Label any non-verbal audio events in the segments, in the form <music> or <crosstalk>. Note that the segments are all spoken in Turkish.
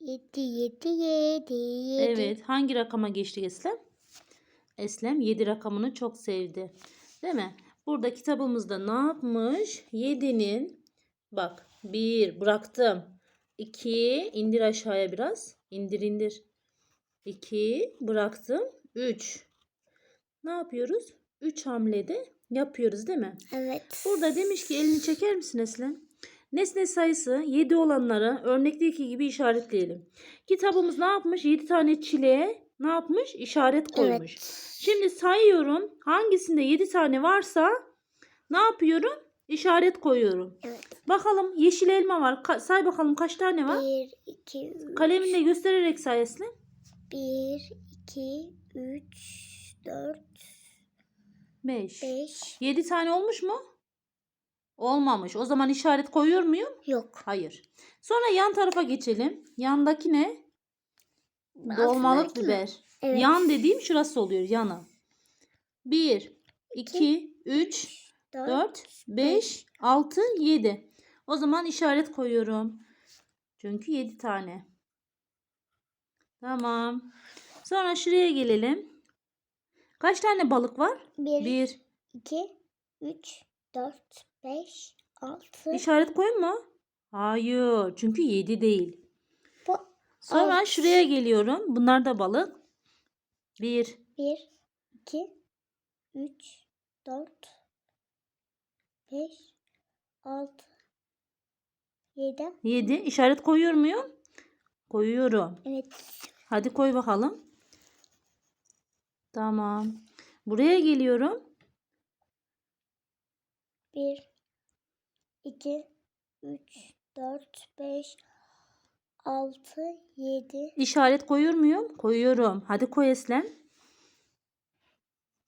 Yedi, yedi, yedi, yedi. Evet. Hangi rakama geçti Eslem? Eslem 7 rakamını çok sevdi. Değil mi? Burada kitabımızda ne yapmış? 7'nin bak 1 bıraktım. 2 indir aşağıya biraz. İndir indir. 2 bıraktım. 3. Ne yapıyoruz? 3 hamlede yapıyoruz değil mi? Evet. Burada demiş ki elini çeker misin Eslem? Nesne sayısı 7 olanları örnekteki gibi işaretleyelim. Kitabımız ne yapmış? 7 tane çileğe ne yapmış? İşaret koymuş. Evet. Şimdi sayıyorum. Hangisinde 7 tane varsa ne yapıyorum? İşaret koyuyorum. Evet. Bakalım yeşil elma var. Ka- say bakalım kaç tane var? Bir, iki, üç. Kaleminle göstererek say Eslem. Bir, iki, üç, dört, 5. beş. 7 tane olmuş mu? Olmamış. O zaman işaret koyuyor muyum? Yok. Hayır. Sonra yan tarafa geçelim. Yandaki ne? Dolmalık biber. Evet. Yan dediğim şurası oluyor. Yanı. 1, 2, 3, Dört. 4, 5, 6, 7. O zaman işaret koyuyorum. Çünkü 7 tane. Tamam. Sonra şuraya gelelim. Kaç tane balık var? Bir, 1. iki, üç, dört, beş, altı. İşaret koyun mu? Hayır. Çünkü 7 değil. Bu Sonra Altı. şuraya geliyorum. Bunlar da balık. 1, bir, iki, üç, dört, beş, altı, yedi. 7. İşaret koyuyor muyum? Koyuyorum. Evet. Hadi koy bakalım. Tamam. Buraya geliyorum. Bir, iki, üç, dört, beş, altı, yedi. İşaret koyuyor muyum? Koyuyorum. Hadi koy Eslem.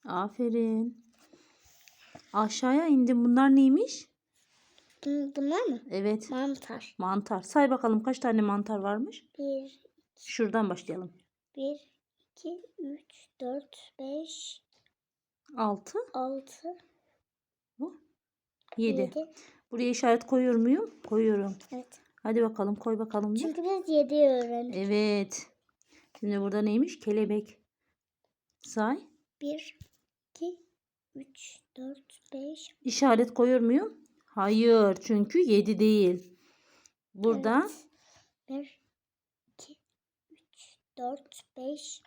Aferin. Aşağıya indim. Bunlar neymiş? Bun- Bunlar mı? Evet. Mantar. Mantar. Say bakalım kaç tane mantar varmış? Bir, Şuradan başlayalım. bir, iki, üç, dört, beş, 6, altı, 7. yedi. Buraya işaret koyuyor muyum? Koyuyorum. Evet. Hadi bakalım koy bakalım. Çünkü biz yedi öğrendik. Evet. Şimdi burada neymiş? Kelebek. Say. Bir, iki, üç, dört, beş. İşaret koyuyor muyum? Hayır. Çünkü 7 değil. Burada Evet. Bir, iki, üç, dört, beş,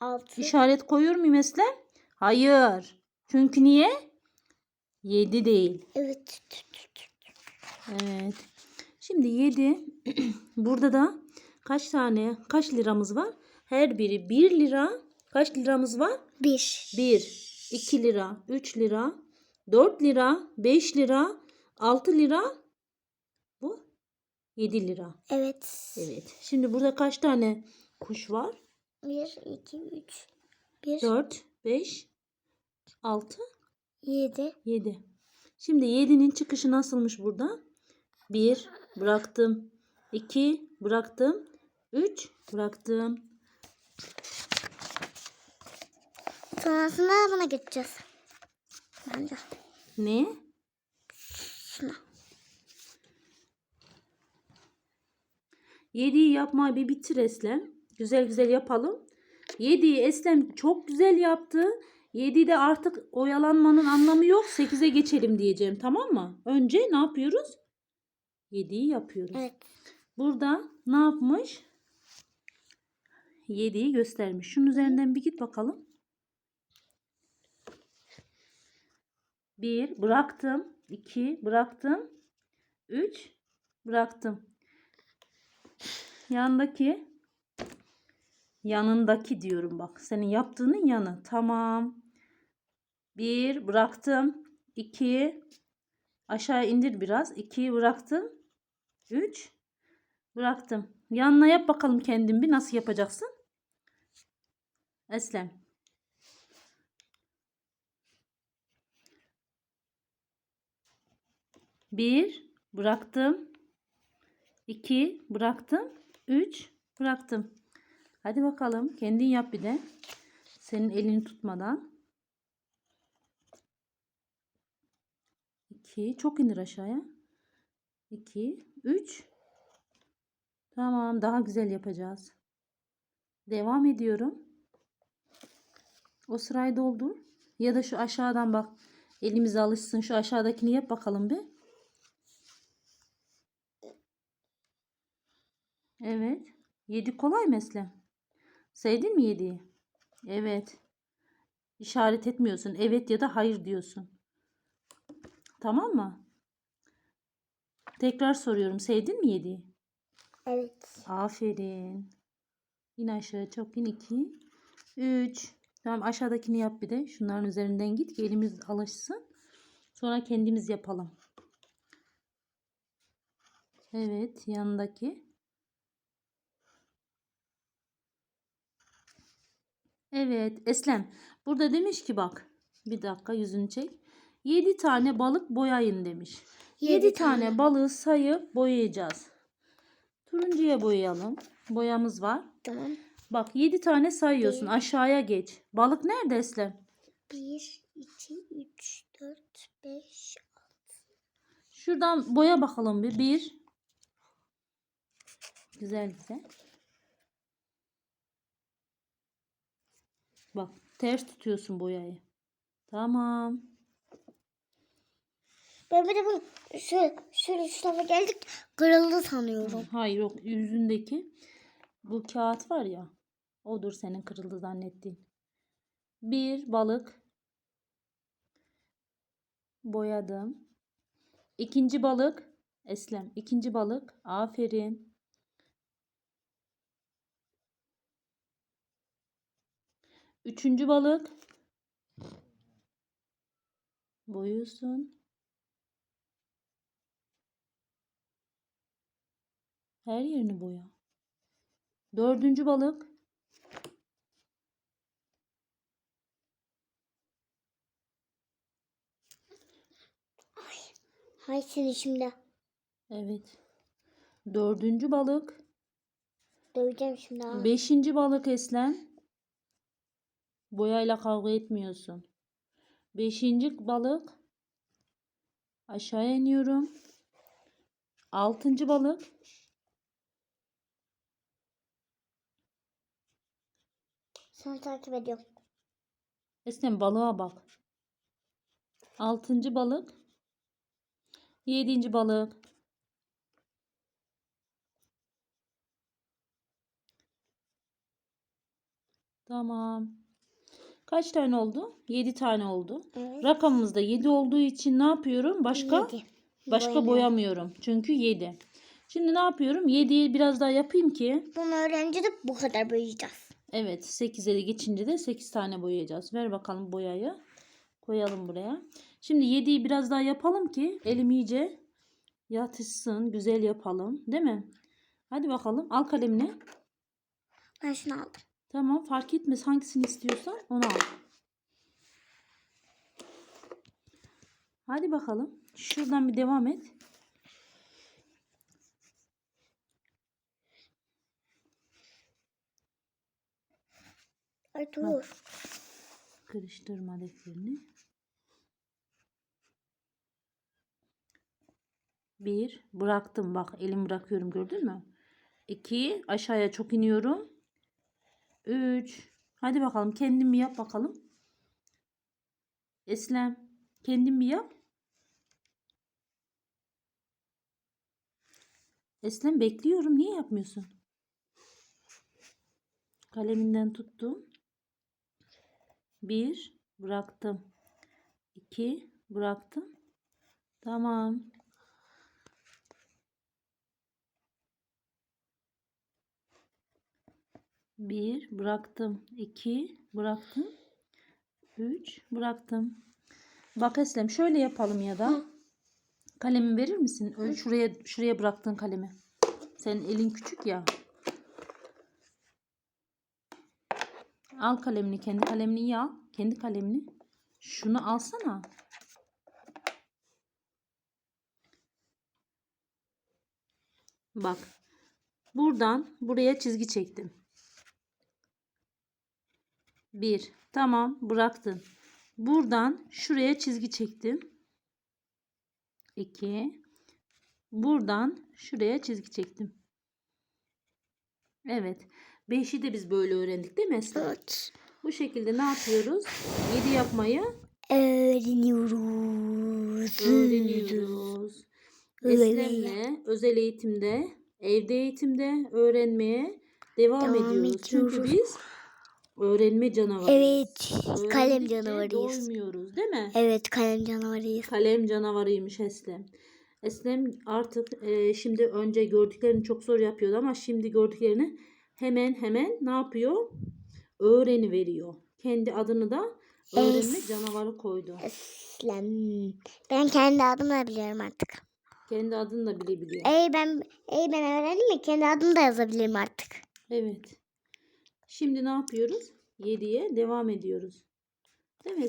altı. işaret koyuyor muyum Eslem? Hayır. Çünkü niye? 7 değil. Evet. Evet. Şimdi 7. <clears throat> Burada da kaç tane, kaç liramız var? Her biri 1 lira. Kaç liramız var? Bir. 1, 2 lira, 3 lira, 4 lira, 5 lira, 6 lira. Bu 7 lira. Evet. Evet. Şimdi burada kaç tane kuş var? Bir, iki, üç. Bir, 4, 5, 6, yedi. 7. Şimdi 7'nin çıkışı nasılmış burada? 1 bıraktım. 2 bıraktım. 3 bıraktım. Sonrasında buna geçeceğiz. Bence. Ne? Şuna. 7'yi yapmayı bir bitir Eslem. Güzel güzel yapalım. 7'yi Eslem çok güzel yaptı. 7'de artık oyalanmanın anlamı yok. 8'e geçelim diyeceğim tamam mı? Önce ne yapıyoruz? 7'yi yapıyoruz. Evet. Burada ne yapmış? 7'yi göstermiş. Şunun üzerinden bir git bakalım. 1 bıraktım. 2 bıraktım. 3 bıraktım. Yandaki yanındaki diyorum bak. Senin yaptığının yanı. Tamam. 1 bıraktım. 2 aşağı indir biraz. 2 bıraktım. 3 bıraktım. Yanına yap bakalım kendin bir nasıl yapacaksın? Eslem. Bir bıraktım. iki bıraktım. Üç bıraktım. Hadi bakalım kendin yap bir de. Senin elini tutmadan. 2 çok indir aşağıya. 2 3 Tamam, daha güzel yapacağız. Devam ediyorum. O sırayı doldur. Ya da şu aşağıdan bak. Elimiz alışsın. Şu aşağıdakini yap bakalım bir. Evet. Yedi kolay mı Eslem? Sevdin mi yediği? Evet. İşaret etmiyorsun. Evet ya da hayır diyorsun. Tamam mı? Tekrar soruyorum. Sevdin mi yediği? Evet. Aferin. İn aşağı çok in. 2 3 Tamam aşağıdakini yap bir de. Şunların üzerinden git ki elimiz alışsın. Sonra kendimiz yapalım. Evet yanındaki. Evet Eslem. Burada demiş ki bak. Bir dakika yüzünü çek. 7 tane balık boyayın demiş. 7 Yedi tane tane. balığı sayıp boyayacağız. Turuncuya boyayalım. Boyamız var. Tamam. Bak 7 tane sayıyorsun. Bir. Aşağıya geç. Balık nerede Eslem? 1, 2, 3, 4, 5, Şuradan boya bakalım bir. 1 Güzel güzel. Bak ters tutuyorsun boyayı. Tamam. Ben bir de bunu şöyle, şöyle şu tarafa geldik kırıldı sanıyorum. Hayır yok yüzündeki bu kağıt var ya. Odur senin kırıldı zannettiğin. Bir balık boyadım. İkinci balık Eslem. ikinci balık. Aferin. Üçüncü balık. Boyuyorsun. Her yerini boya. Dördüncü balık. Hay seni şimdi. Evet. Dördüncü balık. Döveceğim şimdi ha. Beşinci balık Eslem. Boyayla kavga etmiyorsun. Beşinci balık. Aşağıya iniyorum. Altıncı balık. Seni takip ediyorum. Eslem balığa bak. Altıncı balık. Yedinci balık. Tamam. Kaç tane oldu? Yedi tane oldu. Evet. Rakamımızda 7 olduğu için ne yapıyorum? Başka Yedi. başka Boyama. boyamıyorum. Çünkü 7. Şimdi ne yapıyorum? 7'yi biraz daha yapayım ki Bunu öğrenince de bu kadar boyayacağız. Evet 8'e de geçince de 8 tane boyayacağız. Ver bakalım boyayı. Koyalım buraya. Şimdi 7'yi biraz daha yapalım ki elim iyice yatışsın. Güzel yapalım. Değil mi? Hadi bakalım. Al kalemini. Ben şunu aldım. Tamam fark etmez. Hangisini istiyorsan onu al. Hadi bakalım. Şuradan bir devam et. Ay dur. Karıştırma defterini. Bir bıraktım bak elim bırakıyorum gördün mü? İki aşağıya çok iniyorum. Üç. Hadi bakalım kendin bir yap bakalım. Eslem kendin bir yap. Eslem bekliyorum. Niye yapmıyorsun? Kaleminden tuttum. Bir bıraktım. İki bıraktım. Tamam. Bir bıraktım. iki bıraktım. Üç bıraktım. Bak Eslem şöyle yapalım ya da. Hı. Kalemi verir misin? Öyle şuraya şuraya bıraktığın kalemi. Senin elin küçük ya. Al kalemini, kendi kalemini iyi al. Kendi kalemini. Şunu alsana. Bak. Buradan buraya çizgi çektim. Bir. Tamam, bıraktın. Buradan şuraya çizgi çektim. 2 Buradan şuraya çizgi çektim. Evet. 5'i de biz böyle öğrendik değil mi Eslem? Evet. Bu şekilde ne yapıyoruz? 7 yapmayı Öğreniyoruz. öğreniyoruz. Eslem'le özel eğitimde, evde eğitimde öğrenmeye devam, Devam ediyoruz. Çünkü ediyoruz. biz öğrenme canavarıyız. Evet. Kalem canavarıyız. Doymuyoruz değil mi? Evet kalem canavarıyız. Kalem canavarıymış Eslem. Eslem artık e, şimdi önce gördüklerini çok zor yapıyordu ama şimdi gördüklerini hemen hemen ne yapıyor? Öğreni veriyor. Kendi adını da öğrenme canavarı koydu. Eslem. Ben kendi adımla biliyorum artık. Kendi adını da bile biliyor. Ey ben ey ben öğrendim mi kendi adımı da yazabilirim artık. Evet. Şimdi ne yapıyoruz? 7'ye devam ediyoruz. Değil mi?